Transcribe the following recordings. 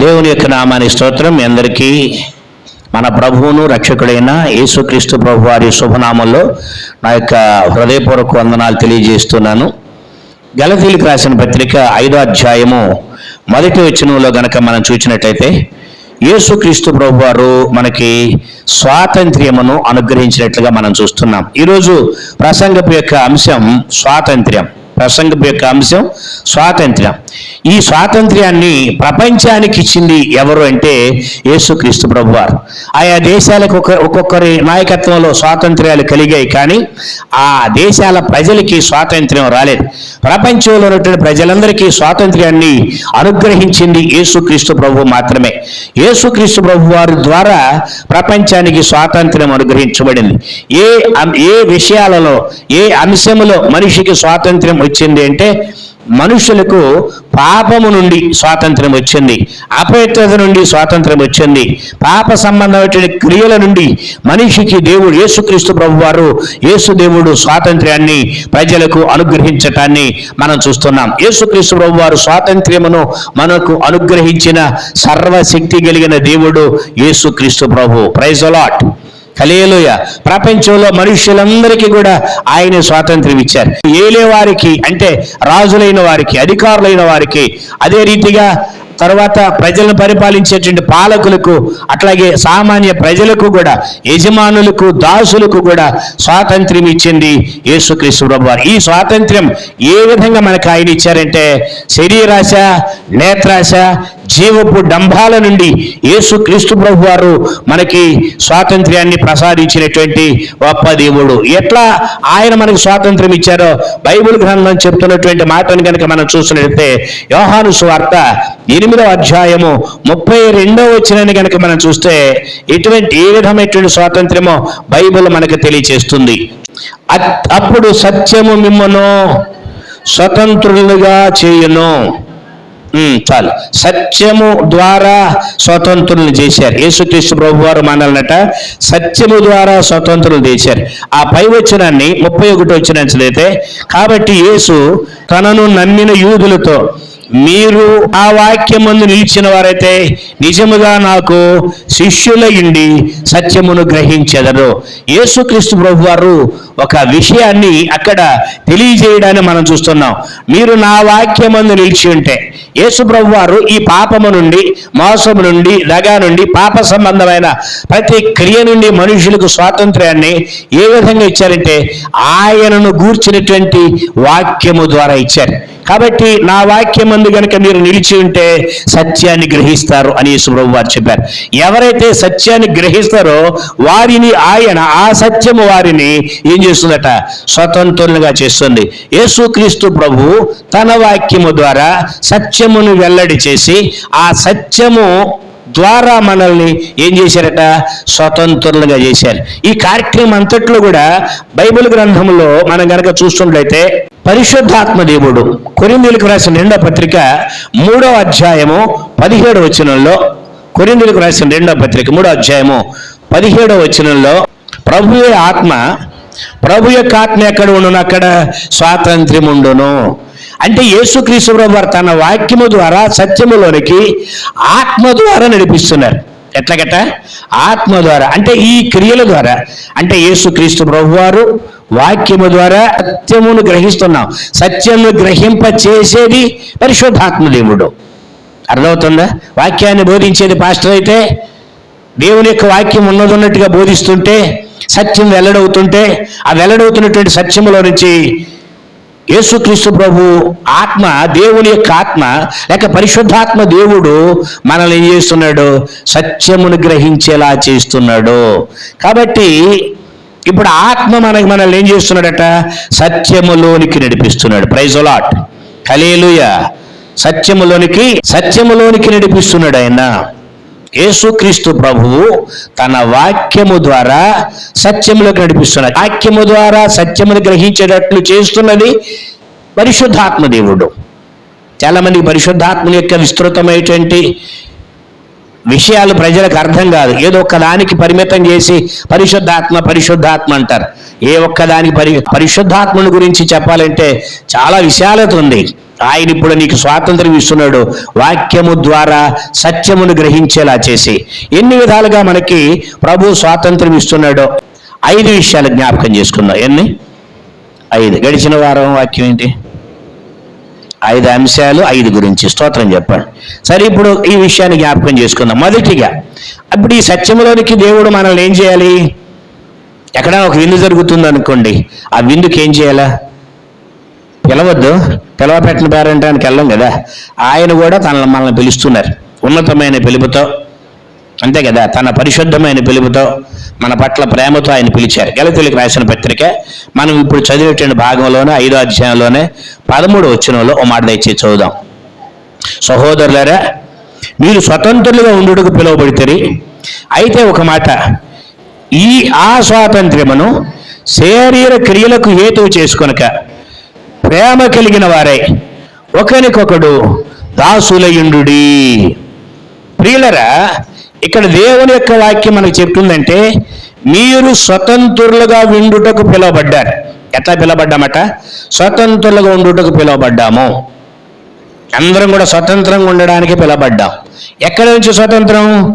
దేవుని యొక్క నామాని స్తోత్రం. మీ అందరికీ మన ప్రభువును రక్షకుడైన యేసుక్రీస్తు ప్రభు వారి శుభనామంలో నా యొక్క హృదయపూర్వక వందనాలు తెలియజేస్తున్నాను. గలతీలికి రాసిన పత్రిక ఐదో అధ్యాయము మొదటి వచనంలో గనక మనం చూసినట్లయితే యేసుక్రీస్తు ప్రభు వారు మనకి స్వాతంత్ర్యమును అనుగ్రహించినట్లుగా మనం చూస్తున్నాం. ఈరోజు ప్రసంగపు యొక్క అంశం స్వాతంత్ర్యం. ప్రసంగపు యొక్క అంశం స్వాతంత్ర్యం. ఈ స్వాతంత్ర్యాన్ని ప్రపంచానికి ఇచ్చింది ఎవరు అంటే యేసుక్రీస్తు ప్రభు వారు ఆయా దేశాలకు ఒక ఒక్కొక్కరి నాయకత్వంలో స్వాతంత్ర్యాలు కలిగాయి కానీ ఆ దేశాల ప్రజలకి స్వాతంత్ర్యం రాలేదు. ప్రపంచంలో ఉన్నటువంటి ప్రజలందరికీ స్వాతంత్ర్యాన్ని అనుగ్రహించింది యేసుక్రీస్తు ప్రభు మాత్రమే. యేసుక్రీస్తు ప్రభు వారి ద్వారా ప్రపంచానికి స్వాతంత్ర్యం అనుగ్రహించబడింది. ఏ అం- ఏ విషయాలలో ఏ అంశములో మనిషికి స్వాతంత్ర్యం వచ్చింది అంటే మనుషులకు పాపము నుండి స్వాతంత్రం వచ్చింది అపవిత్రత నుండి స్వాతంత్రం వచ్చింది. పాప సంబంధమైన క్రియల నుండి మనిషికి దేవుడు యేసుక్రీస్తు ప్రభు వారు యేసు దేవుడు స్వాతంత్ర్యాన్ని ప్రజలకు అనుగ్రహించటాన్ని మనం చూస్తున్నాం. యేసుక్రీస్తు ప్రభు వారు స్వాతంత్ర్యమును మనకు అనుగ్రహించిన సర్వశక్తి కలిగిన దేవుడు యేసుక్రీస్తు ప్రభు. ప్రైజ్ అలాట్ కలేలుయ ప్రపంచంలో మనుష్యులందరికీ కూడా ఆయన స్వాతంత్ర్యం ఇచ్చారు. ఏలే వారికి అంటే రాజులైన వారికి అధికారులైన వారికి అదే రీతిగా తర్వాత ప్రజలను పరిపాలించేటువంటి పాలకులకు అట్లాగే సామాన్య ప్రజలకు కూడా యజమానులకు దాసులకు కూడా స్వాతంత్ర్యం ఇచ్చింది యేసుక్రీస్తు ప్రభువారు. ఈ స్వాతంత్ర్యం ఏ విధంగా మనకు ఆయన ఇచ్చారంటే శరీరాశ నేత్రాశ జీవపు డంభాల నుండి యేసు క్రీస్తు ప్రభు వారు మనకి స్వాతంత్ర్యాన్ని ప్రసాదించినటువంటి గొప్ప దేవుడు. ఎట్లా ఆయన మనకు స్వాతంత్ర్యం ఇచ్చారో బైబిల్ గ్రంథం చెప్తున్నటువంటి మాటను కనుక మనం చూసినట్లయితే యోహాను సువార్త ఎనిమిదవ అధ్యాయము ముప్పై రెండవ వచ్చినని కనుక మనం చూస్తే ఎటువంటి ఏ విధమైనటువంటి స్వాతంత్ర్యమో బైబిల్ మనకు తెలియచేస్తుంది. అత్- అప్పుడు సత్యము మిమ్మను స్వతంత్రులుగా చేయును. చాలు. సత్యము ద్వారా స్వతంత్రులను చేశారు. యేసుక్రీస్తు ప్రభు వారు మనల్నట సత్యము ద్వారా స్వతంత్రులు చేశారు. ఆ పై వచ్చినాన్ని ముప్పై ఒకటి వచ్చినట్లయితే కాబట్టి యేసు తనను నమ్మిన యూదులతో మీరు ఆ వాక్యం ముందు నిలిచిన వారైతే నిజముగా నాకు శిష్యులయ్యండి సత్యమును గ్రహించెదరు. యేసుక్రీస్తు ప్రభు వారు ఒక విషయాన్ని అక్కడ తెలియజేయడాన్ని మనం చూస్తున్నాం. మీరు నా వాక్యమందు నిలిచి ఉంటే యేసు ప్రభు వారు ఈ పాపము నుండి మోసము నుండి దగా నుండి పాప సంబంధమైన ప్రతి క్రియ నుండి మనుషులకు స్వాతంత్ర్యాన్ని ఏ విధంగా ఇచ్చారంటే ఆయనను గూర్చినటువంటి వాక్యము ద్వారా ఇచ్చారు. కాబట్టి నా నందు గనక మీరు నిలిచి ఉంటే సత్యాన్ని గ్రహిస్తారు అని యేసుప్రభు వారు చెప్పారు. ఎవరైతే సత్యాన్ని గ్రహిస్తారో వారిని ఆయన ఆ సత్యము వారిని ఏం చేస్తుందట? స్వతంత్రులుగా చేస్తుంది. యేసుక్రీస్తు ప్రభు తన వాక్యము ద్వారా సత్యమును వెల్లడి చేసి ఆ సత్యము ద్వారా మనల్ని ఏం చేశారట? స్వతంత్రులుగా చేశారు. ఈ కార్యక్రమం అంతట్లో కూడా బైబిల్ గ్రంథంలో మనం గనక చూస్తున్నట్లయితే పరిశుద్ధాత్మ దేవుడు కొరిందులకు రాసిన రెండో పత్రిక మూడో అధ్యాయము పదిహేడో వచనంలో కొరిందులకు రాసిన రెండో పత్రిక మూడో అధ్యాయము పదిహేడో వచనంలో ప్రభువే ఆత్మ ప్రభు యొక్క ఆత్మ ఎక్కడ ఉండును? అక్కడ స్వాతంత్ర్యం ఉండును. అంటే యేసుక్రీస్తు వారు తన వాక్యము ద్వారా సత్యములోనికి ఆత్మ ద్వారా నడిపిస్తున్నారు. ఎట్లాగట? ఆత్మ ద్వారా. అంటే ఈ క్రియల ద్వారా. అంటే యేసుక్రీస్తు ప్రభు వారు వాక్యము ద్వారా సత్యమును గ్రహిస్తున్నాం. సత్యమును గ్రహింప చేసేది పరిశుద్ధాత్మ దేవుడు. అర్థమవుతుందా? వాక్యాన్ని బోధించేది పాస్టర్ అయితే దేవుని యొక్క వాక్యం ఉన్నది ఉన్నట్టుగా బోధిస్తుంటే సత్యం వెల్లడవుతుంటే ఆ వెల్లడవుతున్నటువంటి సత్యములో నుంచి యేసుక్రీస్తు ప్రభు ఆత్మ దేవుని యొక్క ఆత్మ లేక పరిశుద్ధాత్మ దేవుడు మనల్ని ఏం చేస్తున్నాడు? సత్యమును గ్రహించేలా చేస్తున్నాడు. కాబట్టి ఇప్పుడు ఆత్మ మనకి మనల్ని ఏం చేస్తున్నాడట? సత్యములోనికి నడిపిస్తున్నాడు. ప్రైజ్ అలాట్ కలేలుయ సత్యములోనికి సత్యములోనికి నడిపిస్తున్నాడు ఆయన. యేసుక్రీస్తు ప్రభువు తన వాక్యము ద్వారా సత్యములకు నడిపిస్తున్నాడు. వాక్యము ద్వారా సత్యమును గ్రహించేటట్లు చేస్తున్నది పరిశుద్ధాత్మ దేవుడు. చాలామంది పరిశుద్ధాత్మ యొక్క విస్తృతమైనటువంటి విషయాలు ప్రజలకు అర్థం కాదు. ఏదో ఒక్కదానికి పరిమితం చేసి పరిశుద్ధాత్మ పరిశుద్ధాత్మ అంటారు. ఏ ఒక్కదానికి పరి పరిశుద్ధాత్మను గురించి చెప్పాలంటే చాలా విశాలత ఉంది. ఆయన ఇప్పుడు నీకు స్వాతంత్రం ఇస్తున్నాడు. వాక్యము ద్వారా సత్యమును గ్రహించేలా చేసి. ఎన్ని విధాలుగా మనకి ప్రభు స్వాతంత్రం ఇస్తున్నాడో ఐదు విషయాలు జ్ఞాపకం చేసుకుందాం. ఎన్ని? ఐదు. గడిచిన వారం వాక్యం ఏంటి? ఐదు అంశాలు ఐదు గురించి స్తోత్రం చెప్పండి. సరే ఇప్పుడు ఈ విషయాన్ని జ్ఞాపకం చేసుకుందాం. మొదటిగా అప్పుడు ఈ సత్యములోనికి దేవుడు మనల్ని ఏం చేయాలి? ఎక్కడ ఒక విందు జరుగుతుంది అనుకోండి. ఆ విందుకి ఏం చేయాలా? పిలవద్దు. పిలవపెట్టిన పేరంటానికి వెళ్ళం కదా. ఆయన కూడా తన మనల్ని పిలుస్తున్నారు. ఉన్నతమైన పిలుపుతో. అంతే కదా. తన పరిశుద్ధమైన పిలుపుతో మన పట్ల ప్రేమతో ఆయన పిలిచారు. గలతీలకు రాసిన పత్రిక మనం ఇప్పుడు చదివేటువంటి భాగంలోనే ఐదో అధ్యాయంలోనే పదమూడు వచ్చినంలో ఓ మాట దయచేసి చదువుదాం. సహోదరులారా మీరు స్వతంత్రులుగా ఉండుటకు పిలువబడితే అయితే ఒక మాట ఈ ఆ స్వాతంత్ర్యమును శరీర క్రియలకు హేతువు చేసుకొనక ప్రేమ కలిగిన వారే ఒకరికొకడు దాసులయుండు ప్రియులరా ఇక్కడ దేవుని యొక్క వాక్యం మనకు చెప్తుందంటే మీరు స్వతంత్రులుగా విండుటకు పిలువబడ్డారు. ఎట్లా పిలువబడ్డామట? స్వతంత్రులుగా ఉండుటకు పిలువబడ్డాము. అందరం కూడా స్వతంత్రంగా ఉండడానికి పిలువబడ్డాం. ఎక్కడి నుంచి స్వతంత్రం?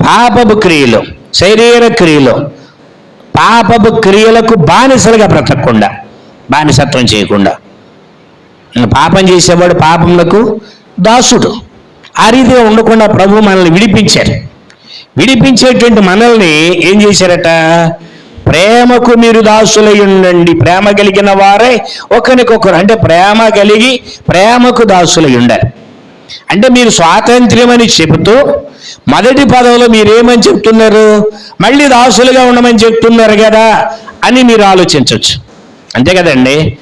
పాపపు క్రియలు శరీర క్రియలు. పాపపు క్రియలకు బానిసలుగా బ్రతకకుండా. బానిసత్వం చేయకుండా. పాపం చేసేవాడు పాపములకు దాసుడు. ఆ రీతిగా ఉండకుండా ప్రభు మనల్ని విడిపించారు. విడిపించేటువంటి మనల్ని ఏం చేశారట? ప్రేమకు మీరు దాసులై ఉండండి. ప్రేమ కలిగిన వారే ఒకరికొకరు. అంటే ప్రేమ కలిగి ప్రేమకు దాసులై ఉండాలి. అంటే మీరు స్వాతంత్ర్యం అని చెబుతూ మొదటి పదవిలో మీరేమని చెప్తున్నారు? మళ్ళీ దాసులుగా ఉండమని చెప్తున్నారు కదా అని మీరు ఆలోచించవచ్చు. అంతే కదండి?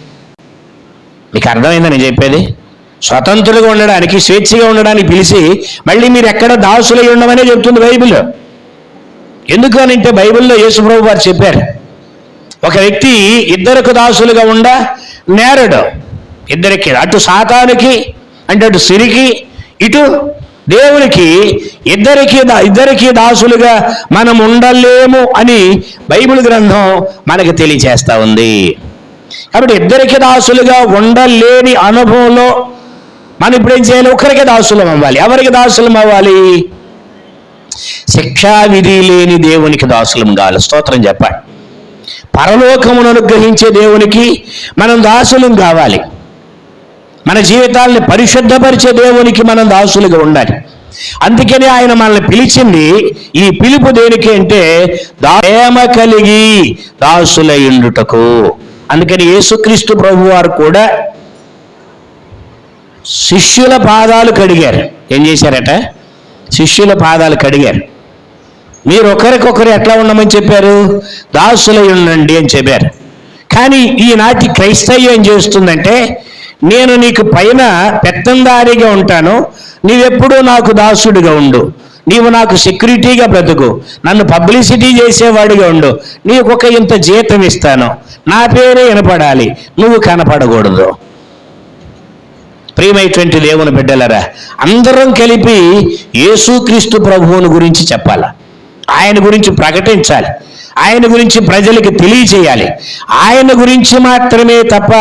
మీకు అర్థమైందని చెప్పేది? స్వతంత్రులుగా ఉండడానికి స్వేచ్ఛగా ఉండడానికి పిలిచి మళ్ళీ మీరు ఎక్కడ దాసులై ఉండమనే చెప్తుంది బైబిల్. ఎందుకు అని అంటే బైబిల్లో యేసుప్రభు వారు చెప్పారు ఒక వ్యక్తి ఇద్దరికి దాసులుగా ఉండ నేరడు. ఇద్దరికి అటు సాతానికి అంటే అటు సిరికి ఇటు దేవునికి ఇద్దరికి దా- ఇద్దరికి దాసులుగా మనం ఉండలేము అని బైబిల్ గ్రంథం మనకు తెలియజేస్తా ఉంది. కాబట్టి ఇద్దరికి దాసులుగా ఉండలేని అనుభవంలో మనం ఇప్పుడు ఏం చేయాలి? ఒకరికి దాసులం అవ్వాలి ఎవరికి దాసులం అవ్వాలి శిక్షా విధి లేని దేవునికి దాసులం కావాలి స్తోత్రం చెప్పాలి పరలోకమును అనుగ్రహించే దేవునికి మనం దాసులం కావాలి. మన జీవితాల్ని పరిశుద్ధపరిచే దేవునికి మనం దాసులుగా ఉండాలి. అందుకని ఆయన మనల్ని పిలిచింది ఈ పిలుపు దేనికి అంటే దా- ప్రేమ కలిగి దాసులయ్యుండుటకు అందుకని యేసుక్రీస్తు ప్రభు వారు కూడా శిష్యుల పాదాలు కడిగారు. ఏం చేశారట? శిష్యుల పాదాలు కడిగారు. మీరు ఒకరికొకరు ఎట్లా ఉండమని చెప్పారు? దాసులై ఉండండి అని చెప్పారు. కానీ ఈనాటి క్రైస్తవ్యం ఏం చేస్తుందంటే నేను నీకు పైన పెత్తందారిగా ఉంటాను నీవెప్పుడూ నాకు దాసుడిగా ఉండు. నీవు నాకు సెక్యూరిటీగా బ్రతుకు. నన్ను పబ్లిసిటీ చేసేవాడిగా ఉండు. నీకు ఒక ఇంత జీతం ఇస్తాను. నా పేరే వినపడాలి. నువ్వు కనపడకూడదు. ప్రియమైనటువంటి దేవుని బిడ్డలరా అందరం కలిపి యేసుక్రీస్తు ప్రభువుని గురించి చెప్పాలా? ఆయన గురించి ప్రకటించాలి. ఆయన గురించి ప్రజలకి తెలియచేయాలి ఆయన గురించి మాత్రమే తప్ప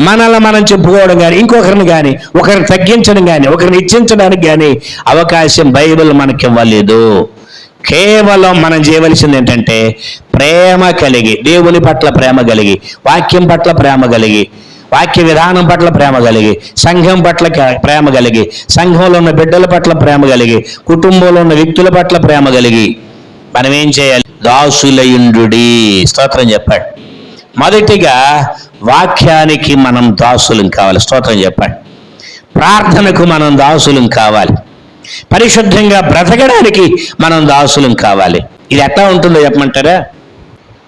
మనల్ని మనం చెప్పుకోవడం కానీ ఇంకొకరిని కానీ ఒకరిని తగ్గించడం కానీ ఒకరిని ఇచ్చించడానికి కానీ అవకాశం బైబిల్ మనకి ఇవ్వలేదు కేవలం మనం చేయవలసింది ఏంటంటే ప్రేమ కలిగి దేవుని పట్ల ప్రేమ కలిగి వాక్యం పట్ల ప్రేమ కలిగి వాక్య విధానం పట్ల ప్రేమ కలిగి సంఘం పట్ల క- ప్రేమ కలిగి సంఘంలో ఉన్న బిడ్డల పట్ల ప్రేమ కలిగి కుటుంబంలో ఉన్న వ్యక్తుల పట్ల ప్రేమ కలిగి. మనం ఏం చేయాలి? దాసులయుండుడి. స్తోత్రం చెప్పండి. మొదటిగా వాక్యానికి మనం దాసులం కావాలి. స్తోత్రం చెప్పండి. ప్రార్థనకు మనం దాసులం కావాలి. పరిశుద్ధంగా బ్రతకడానికి మనం దాసులం కావాలి. ఇది ఎట్లా ఉంటుందో చెప్పమంటారా?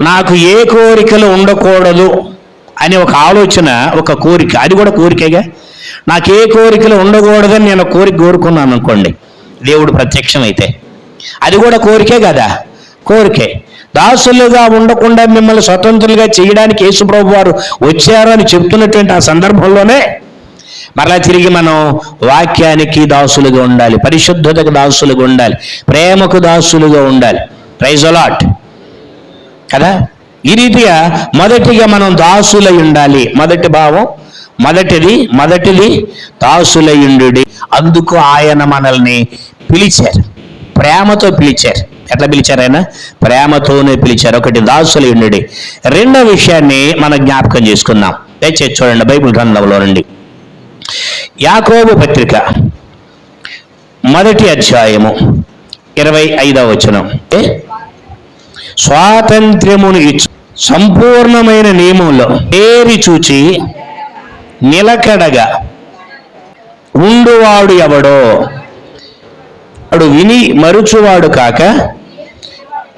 నాకు ఏ కోరికలు ఉండకూడదు అనే ఒక ఆలోచన ఒక కోరిక. అది కూడా కోరికగా? నాకు ఏ కోరికలు ఉండకూడదని నేను కోరిక కోరుకున్నాను అనుకోండి. దేవుడు ప్రత్యక్షమైతే. అది కూడా కోరికే కదా? కోరికే. దాసులుగా ఉండకుండా మిమ్మల్ని స్వతంత్రులుగా చేయడానికి యేసుప్రభు వారు వచ్చారు అని చెప్తున్నటువంటి ఆ సందర్భంలోనే మరలా తిరిగి మనం వాక్యానికి దాసులుగా ఉండాలి పరిశుద్ధతకు దాసులుగా ఉండాలి ప్రేమకు దాసులుగా ఉండాలి. ప్రైజ్ అలాట్ కదా? ఈ రీతిగా మొదటిగా మనం దాసులై ఉండాలి. మొదటి భావం మొదటిది మొదటిది దాసులయుండు అందుకు ఆయన మనల్ని పిలిచారు. ప్రేమతో పిలిచారు. ఎట్లా పిలిచారు ఆయన? ప్రేమతోనే పిలిచారు. ఒకటి దాసులయుండు రెండో విషయాన్ని మనం జ్ఞాపకం చేసుకుందాం. దయచేసి చూడండి బైబిల్ గ్రంథంలో నుండి. యాకోబు పత్రిక మొదటి అధ్యాయము ఇరవై ఐదవ వచనం. ఏ? స్వాతంత్ర్యమును ఇచ్చు. సంపూర్ణమైన నియమంలో ఏరి చూచి నిలకడగా ఉండువాడు ఎవడో? వాడు విని మరుచువాడు కాక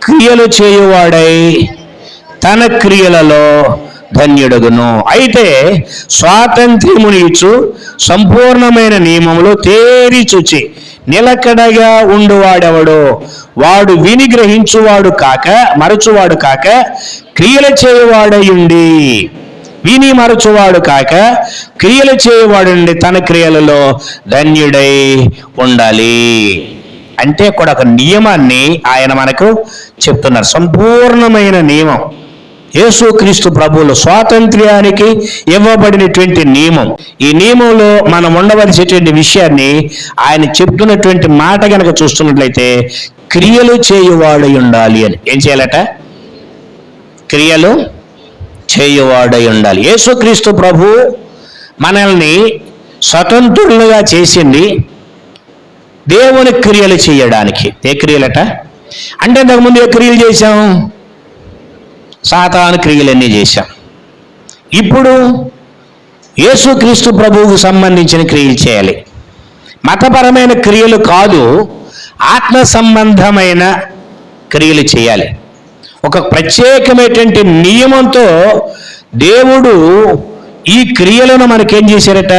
క్రియలు చేయువాడై తన క్రియలలో ధన్యుడగును. అయితే స్వాతంత్ర్యముని ఇచ్చు సంపూర్ణమైన నియమంలో తేరి చూచి నిలకడగా ఉండువాడెవడో? వాడు విని గ్రహించువాడు కాక మరచువాడు కాక క్రియలు చేయువాడయుండి విని మరచువాడు కాక క్రియలు చేయవాడుండి తన క్రియలలో ధన్యుడై ఉండాలి. అంటే కూడా ఒక నియమాన్ని ఆయన మనకు చెప్తున్నారు. సంపూర్ణమైన నియమం. యేసుక్రీస్తు ప్రభువులు స్వాతంత్ర్యానికి ఇవ్వబడినటువంటి నియమం. ఈ నియమంలో మనం ఉండవలసినటువంటి విషయాన్ని ఆయన చెప్తున్నటువంటి మాట గనక చూస్తున్నట్లయితే క్రియలు చేయువాడై ఉండాలి అని. ఏం చేయాలట? క్రియలు చేయువాడై ఉండాలి. యేసుక్రీస్తు ప్రభు మనల్ని స్వతంత్రులుగా చేసింది దేవుని క్రియలు చేయడానికి. ఏ క్రియలట? అంటే ఇంతకుముందు ఏ క్రియలు చేశాం? సాతాను క్రియలన్నీ చేశాం. ఇప్పుడు యేసుక్రీస్తు ప్రభువుకు సంబంధించిన క్రియలు చేయాలి. మతపరమైన క్రియలు కాదు ఆత్మ సంబంధమైన క్రియలు చేయాలి. ఒక ప్రత్యేకమైనటువంటి నియమంతో దేవుడు ఈ క్రియలను మనకేం చేశారట?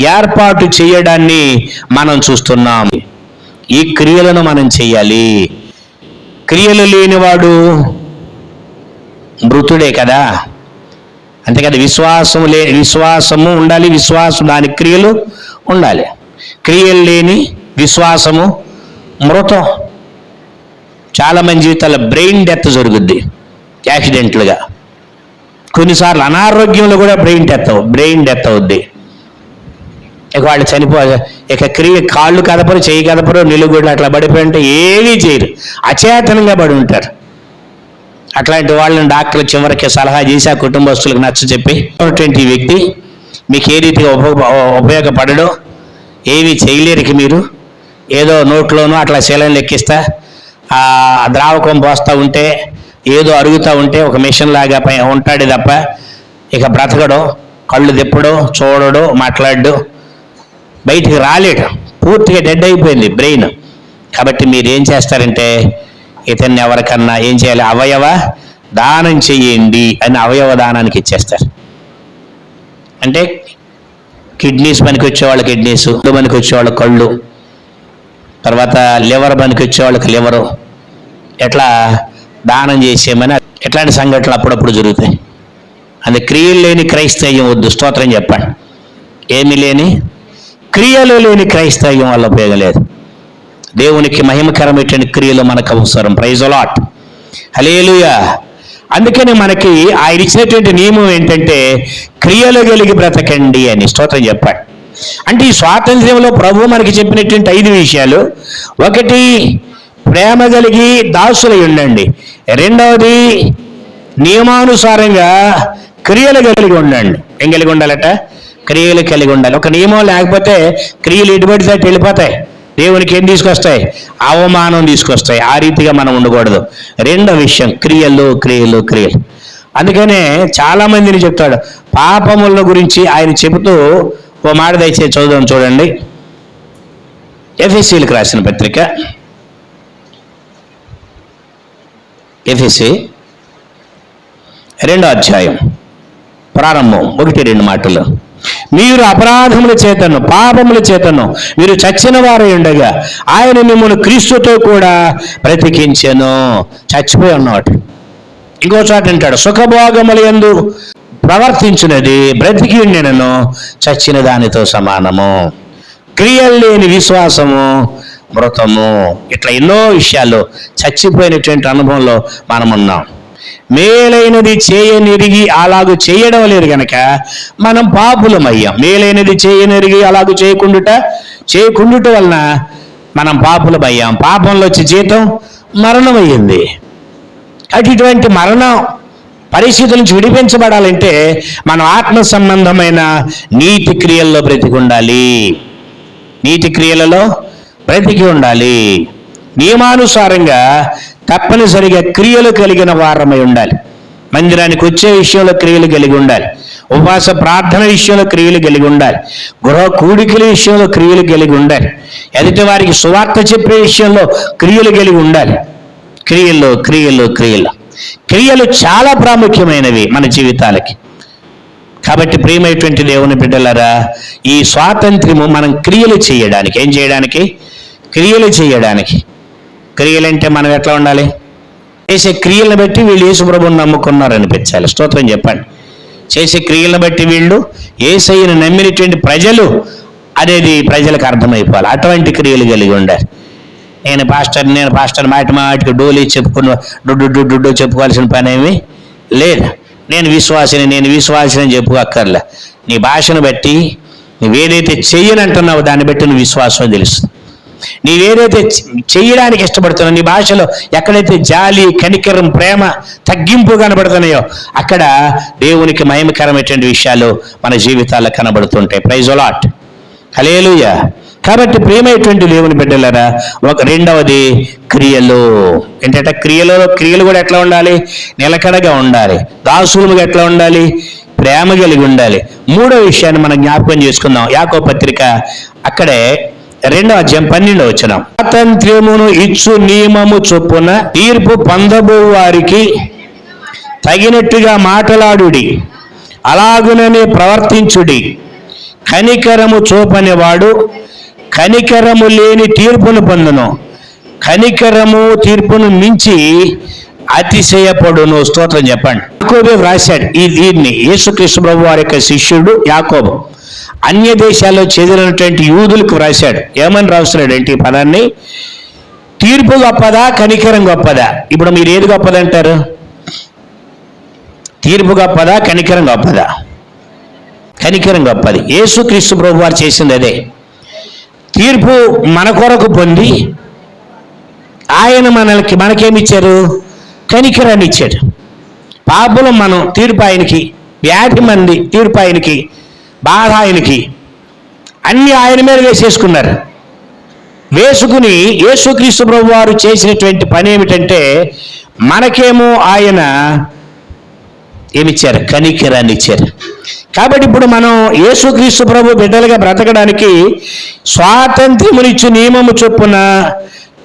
ఏర్పాటు చేయడాన్ని మనం చూస్తున్నాం. ఈ క్రియలను మనం చేయాలి. క్రియలు లేనివాడు మృతుడే కదా. అంతే కదా విశ్వాసం లే విశ్వాసము ఉండాలి విశ్వాసం దాని క్రియలు ఉండాలి. క్రియలు లేని విశ్వాసము మృతం. చాలా జీవితాల బ్రెయిన్ డెత్ జరుగుద్ది యాక్సిడెంట్లుగా. కొన్నిసార్లు అనారోగ్యంలో కూడా బ్రెయిన్ డెత్ బ్రెయిన్ డెత్ అవుద్ది. ఇక వాళ్ళు చనిపో ఇక క్రియ కాళ్ళు కదపరు చేయి కదపరు నిలుగుడు అట్లా పడిపోయి ఉంటే ఏమీ చేయరు. అచేతనంగా పడి ఉంటారు. అట్లాంటి వాళ్ళని డాక్టర్ చివరికి సలహా చేసి ఆ కుటుంబస్తులకు నచ్చ చెప్పి ఉన్నటువంటి వ్యక్తి మీకు ఏ రీతిగా ఉప ఉపయోగపడడో ఏమీ చేయలేరుకి మీరు. ఏదో నోట్లోనూ అట్లా శీలం లెక్కిస్తా ఆ ద్రావకం పోస్తూ ఉంటే ఏదో అరుగుతూ ఉంటే ఒక మిషన్ లాగా పై ఉంటాడు తప్ప ఇక బ్రతకడు. కళ్ళు తిప్పడు చూడడు మాట్లాడడు బయటికి రాలేడు. పూర్తిగా డెడ్ అయిపోయింది బ్రెయిన్ కాబట్టి మీరు ఏం చేస్తారంటే ఇతన్ని ఎవరికన్నా ఏం చేయాలి? అవయవ దానం చెయ్యండి అని అవయవ దానానికి ఇచ్చేస్తారు. అంటే కిడ్నీస్ పనికి వచ్చేవాళ్ళు కిడ్నీస్ కళ్ళు పనికి వచ్చేవాళ్ళు కళ్ళు తర్వాత లివర్ పనికి వచ్చేవాళ్ళకి లివరు ఎట్లా దానం చేసేయమని ఎట్లాంటి సంఘటనలు అప్పుడప్పుడు జరుగుతాయి? అది క్రియలు లేని క్రైస్తవ్యం వద్దు. స్తోత్రం చెప్పండి. ఏమీ లేని క్రియలు లేని క్రైస్తవ్యం వల్ల ఉపయోగం లేదు దేవునికి మహిమకరమైనటువంటి క్రియలు మనకు అవసరం. ప్రైజ్ అలాట్ హలేలుయా అందుకని మనకి ఆయన ఇచ్చినటువంటి నియమం ఏంటంటే క్రియలు కలిగి బ్రతకండి అని స్తోత్రం చెప్పాడు అంటే ఈ స్వాతంత్ర్యంలో ప్రభు మనకి చెప్పినటువంటి ఐదు విషయాలు. ఒకటి ప్రేమ కలిగి దాసులై ఉండండి. రెండవది నియమానుసారంగా క్రియలు కలిగి ఉండండి. ఏం కలిగి ఉండాలట? క్రియలు కలిగి ఉండాలి. ఒక నియమం లేకపోతే క్రియలు ఎటుబడి వెళ్ళిపోతాయి దేవునికి ఏం తీసుకొస్తాయి? అవమానం తీసుకొస్తాయి. ఆ రీతిగా మనం ఉండకూడదు. రెండో విషయం క్రియలు క్రియలు క్రియలు. అందుకనే చాలా మందిని చెప్తాడు పాపముల గురించి ఆయన చెబుతూ ఓ మాట దయచేసి చదువుదాం చూడండి. ఎఫ్ఎస్సీలకు రాసిన పత్రిక. ఎఫ్ఎస్సి రెండో అధ్యాయం. ప్రారంభం. ఒకటి రెండు మాటలు. మీరు అపరాధముల చేతను పాపముల చేతను మీరు చచ్చిన వారై ఉండగా ఆయన మిమ్మల్ని క్రీస్తుతో కూడా బ్రతికించెను. చచ్చిపోయి ఉన్నవాడు ఇంకో చోట అంటాడు సుఖభోగముల ఎందు ప్రవర్తించినది బ్రతికి ఉండెనను చచ్చిన దానితో సమానము. క్రియలు లేని విశ్వాసము మృతము. ఇట్లా ఎన్నో విషయాలు చచ్చిపోయినటువంటి అనుభవంలో మనం ఉన్నాం మేలైనది చేయనిరిగి అలాగూ చేయడం లేదు గనక మనం పాపులమయ్యాం. మేలైనది చేయనిరిగి అలాగూ చేయకుండుట చేయకుండుట వలన మనం పాపులమయ్యాం. పాపంలో వచ్చే జీతం మరణం అయ్యింది అటు ఇటువంటి మరణం పరిస్థితుల నుంచి విడిపించబడాలంటే మనం ఆత్మ సంబంధమైన నీతి క్రియల్లో బ్రతికి ఉండాలి. నీతి క్రియలలో బ్రతికి ఉండాలి. నియమానుసారంగా తప్పనిసరిగా క్రియలు కలిగిన వారమై ఉండాలి. మందిరానికి వచ్చే విషయంలో క్రియలు కలిగి ఉండాలి. ఉపవాస ప్రార్థన విషయంలో క్రియలు కలిగి ఉండాలి. గృహ కూడికల విషయంలో క్రియలు కలిగి ఉండాలి. ఎదుటి వారికి సువార్త చెప్పే విషయంలో క్రియలు కలిగి ఉండాలి. క్రియలు క్రియలు క్రియలు క్రియలు చాలా ప్రాముఖ్యమైనవి మన జీవితాలకి. కాబట్టి ప్రియమైనటువంటి దేవుని బిడ్డలారా ఈ స్వాతంత్ర్యము మనం క్రియలు చేయడానికి ఏం చేయడానికి? క్రియలు చేయడానికి. క్రియలంటే మనం ఎట్లా ఉండాలి? చేసే క్రియలను బట్టి వీళ్ళు యేసుప్రభుని నమ్ముకున్నారు అనిపించాలి స్తోత్రం చెప్పండి. చేసే క్రియలను బట్టి వీళ్ళు ఏసయ్యను నమ్మినటువంటి ప్రజలు అనేది ప్రజలకు అర్థమైపోవాలి. అటువంటి క్రియలు కలిగి ఉండాలి. నేను పాస్టర్ నేను పాస్టర్ మాటి మాటికి డోలి చెప్పుకున్న డుడ్డు డుడ్డు చెప్పుకోవాల్సిన పని లేదు. నేను విశ్వాసిని నేను విశ్వాసిని చెప్పుకోక్కర్లే. నీ భాషను బట్టి నువ్వేదైతే చెయ్యనంటున్నావో దాన్ని బట్టి నువ్వు విశ్వాసం తెలుస్తుంది. నీవేదైతే చేయడానికి చెయ్యడానికి ఇష్టపడుతున్నావు నీ భాషలో ఎక్కడైతే జాలి కనికరం ప్రేమ తగ్గింపు కనబడుతున్నాయో అక్కడ దేవునికి మహిమకరమైనటువంటి విషయాలు మన జీవితాల్లో కనబడుతుంటాయి. ప్రైజ్ అలాట్ కలేలుయ కాబట్టి ప్రియమైనటువంటి దేవుని బిడ్డలరా ఒక రెండవది క్రియలు. ఏంటంటే క్రియలో క్రియలు కూడా ఎట్లా ఉండాలి? నిలకడగా ఉండాలి. దాసులుగా ఎట్లా ఉండాలి? ప్రేమ కలిగి ఉండాలి. మూడో విషయాన్ని మనం జ్ఞాపకం చేసుకుందాం. యాకో పత్రిక అక్కడే రెండో అధ్యాయం పన్నెండో వచ్చిన స్వాతంత్ర్యమును ఇచ్చు నియమము చొప్పున తీర్పు పొందబో వారికి తగినట్టుగా మాటలాడుడి. అలాగుననే ప్రవర్తించుడి. కనికరము చూపనివాడు కనికరము లేని తీర్పును పొందును. కనికరము తీర్పును మించి అతిశయపడును. స్తోత్రం చెప్పండి. యాకోబే వ్రాశాడు ఈ దీన్ని. యేసుకృష్ణ ప్రభు వారి యొక్క శిష్యుడు యాకోబు. అన్య దేశాల్లో చెందినటువంటి యూదులకు వ్రాశాడు. ఏమని రాస్తున్నాడు ఈ పదాన్ని? తీర్పు గొప్పదా కనికరం గొప్పదా? ఇప్పుడు మీరు ఏది గొప్పదంటారు తీర్పు గొప్పదా కనికరం గొప్పదా? కనికరం గొప్పది. యేసుక్రీస్తు ప్రభు వారు చేసింది అదే. తీర్పు మన కొరకు పొంది ఆయన మనకి మనకేమిచ్చారు కనికరాన్ని ఇచ్చాడు. పాపలు మనం తీర్పు ఆయనకి వ్యాధి మంది తీర్పు ఆయనకి బాధ ఆయనకి. అన్ని ఆయన మీద వేసేసుకున్నారు. వేసుకుని యేసుక్రీస్తు ప్రభు వారు చేసినటువంటి పని ఏమిటంటే మనకేమో ఆయన ఏమిచ్చారు? కనికరాన్ని ఇచ్చారు. కాబట్టి ఇప్పుడు మనం యేసుక్రీస్తు ప్రభు బిడ్డలుగా బ్రతకడానికి స్వాతంత్ర్యమునిచ్చు నియమము చొప్పున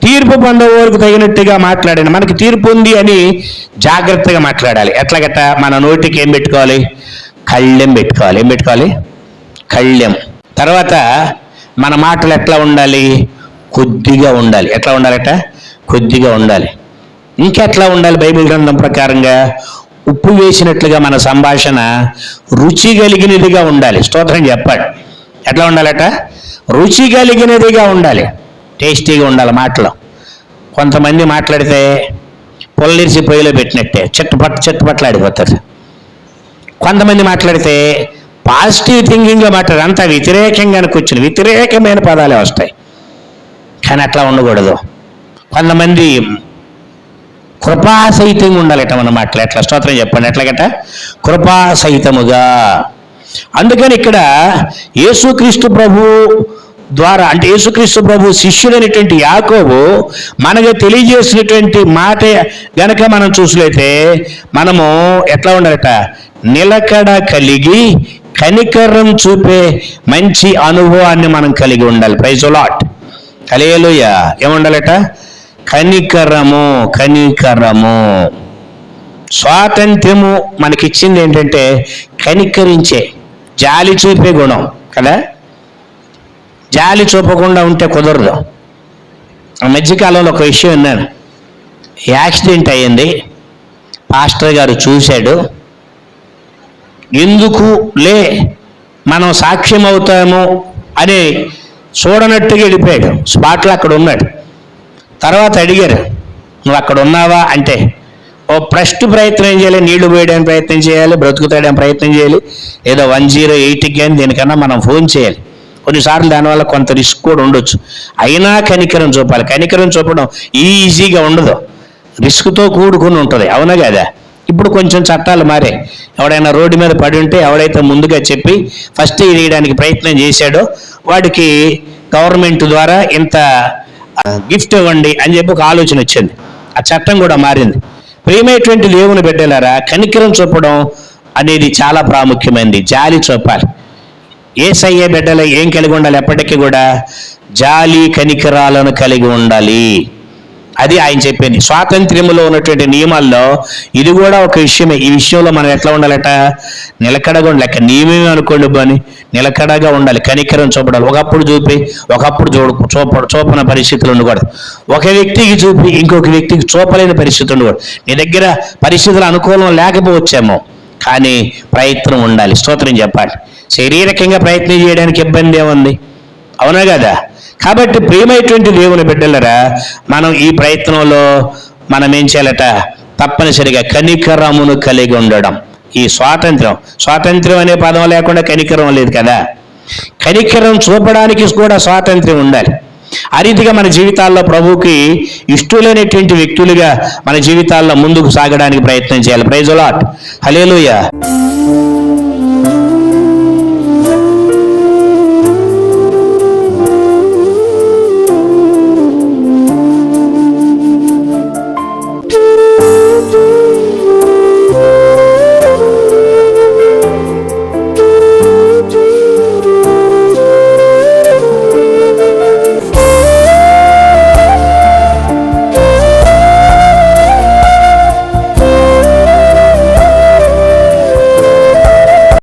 తీర్పు పొందవరకు తగినట్టుగా మాట్లాడండి. మనకి తీర్పు ఉంది అని జాగ్రత్తగా మాట్లాడాలి. ఎట్లాగట మన నోటికి ఏం పెట్టుకోవాలి? కళ్ళెం పెట్టుకోవాలి. ఏం పెట్టుకోవాలి? కళ్ళెం తర్వాత మన మాటలు ఎట్లా ఉండాలి? కొద్దిగా ఉండాలి. ఎట్లా ఉండాలట? కొద్దిగా ఉండాలి. ఇంకెట్లా ఉండాలి బైబిల్ గ్రంథం ప్రకారంగా? ఉప్పు వేసినట్లుగా మన సంభాషణ రుచి కలిగినదిగా ఉండాలి. స్తోత్రం చెప్పాడు. ఎట్లా ఉండాలట? రుచి కలిగినదిగా ఉండాలి. టేస్టీగా ఉండాలి మాటలు. కొంతమంది మాట్లాడితే పొల్లిరిసి పొయ్యిలో పెట్టినట్టే. చెట్టుపట్టు చెట్టుపట్లాడిపోతారు కొంతమంది మాట్లాడితే పాజిటివ్ థింకింగ్గా మాట్లాడారు అంత వ్యతిరేకంగా కూర్చుని వ్యతిరేకమైన పదాలే వస్తాయి. కానీ అట్లా ఉండకూడదు. కొంతమంది కృపాసహితంగా ఉండాలట మన మాటలు. ఎట్లా స్తోత్రం చెప్పండి ఎట్లాగట కృపాసహితముగా. అందుకని ఇక్కడ యేసుక్రీస్తు ప్రభు ద్వారా అంటే యేసుక్రీస్తు ప్రభు శిష్యుడైనటువంటి యాకోబు మనకు తెలియజేసినటువంటి మాట గనక మనం చూసినట్లయితే మనము ఎట్లా ఉండాలట? నిలకడ కలిగి కనికరం చూపే మంచి అనుభవాన్ని మనం కలిగి ఉండాలి. ప్రైజ్ లాట్ కలేలుయ ఏముండాలట? కనికరము కనికరము. స్వాతంత్ర్యము మనకిచ్చింది ఏంటంటే కనికరించే జాలి చూపే గుణం కదా? జాలి చూపకుండా ఉంటే కుదరదు. ఆ మధ్యకాలంలో ఒక విషయం విన్నాను. యాక్సిడెంట్ అయ్యింది. పాస్టర్ గారు చూశాడు. ఎందుకు లే? మనం సాక్ష్యం అవుతాము అని చూడనట్టుగా వెళ్ళిపోయాడు. స్పాట్లో అక్కడ ఉన్నాడు. తర్వాత అడిగారు నువ్వు అక్కడ ఉన్నావా? అంటే ఓ ఫస్ట్ ప్రయత్నం చేయాలి నీళ్ళు పోయడానికి ప్రయత్నం చేయాలి బ్రతుకుతాడని ప్రయత్నం చేయాలి ఏదో వన్ జీరో ఎయిట్కి కానీ దీనికన్నా మనం ఫోన్ చేయాలి. కొన్నిసార్లు దానివల్ల కొంత రిస్క్ కూడా ఉండొచ్చు. అయినా కనికరం చూపాలి. కనికరం చూపడం ఈజీగా ఉండదు. రిస్క్తో కూడుకుని ఉంటుంది. అవునా కదా? ఇప్పుడు కొంచెం చట్టాలు మారే. ఎవడైనా రోడ్డు మీద పడి ఉంటే ఎవడైతే ముందుగా చెప్పి ఫస్ట్ వేయడానికి ప్రయత్నం చేశాడో వాడికి గవర్నమెంట్ ద్వారా ఇంత గిఫ్ట్ ఇవ్వండి అని చెప్పి ఒక ఆలోచన వచ్చింది. ఆ చట్టం కూడా మారింది. ప్రియమైనటువంటి దేవుని బిడ్డలారా కనికరం చూపడం అనేది చాలా ప్రాముఖ్యమైనది. జాలి చూపాలి. ఏసయ్య బిడ్డలు ఏం కలిగి ఉండాలి ఎప్పటికీ కూడా? జాలి కనికరాలను కలిగి ఉండాలి. అది ఆయన చెప్పింది. స్వాతంత్ర్యంలో ఉన్నటువంటి నియమాల్లో ఇది కూడా ఒక విషయమే. ఈ విషయంలో మనం ఎట్లా ఉండాలట? నిలకడగా ఉండాలి. లెక్క నియమమే అనుకోండి బాని నిలకడగా ఉండాలి. కనికరం చూపడాలి. ఒకప్పుడు చూపి ఒకప్పుడు చూడ చూప చూపన పరిస్థితులు ఉండకూడదు. ఒక వ్యక్తికి చూపి ఇంకొక వ్యక్తికి చూపలేని పరిస్థితి ఉండకూడదు. నీ దగ్గర పరిస్థితులు అనుకూలం లేకపోవచ్చేమో కానీ ప్రయత్నం ఉండాలి. స్తోత్రం చెప్పాలి. శారీరకంగా ప్రయత్నం చేయడానికి ఇబ్బంది ఏముంది? అవునా కదా? కాబట్టి ప్రియమైనటువంటి దేవుని బిడ్డలరా మనం ఈ ప్రయత్నంలో మనం ఏం చేయాలట? తప్పనిసరిగా కనికరమును కలిగి ఉండడం. ఈ స్వాతంత్రం. స్వాతంత్రం అనే పదం లేకుండా కనికరం లేదు కదా? కనికరం చూపడానికి కూడా స్వాతంత్రం ఉండాలి. ఆ రీతిగా మన జీవితాల్లో ప్రభువుకి ఇష్టలైనటువంటి వ్యక్తులుగా మన జీవితాల్లో ముందుకు సాగడానికి ప్రయత్నం చేయాలి. Praise lot hallelujah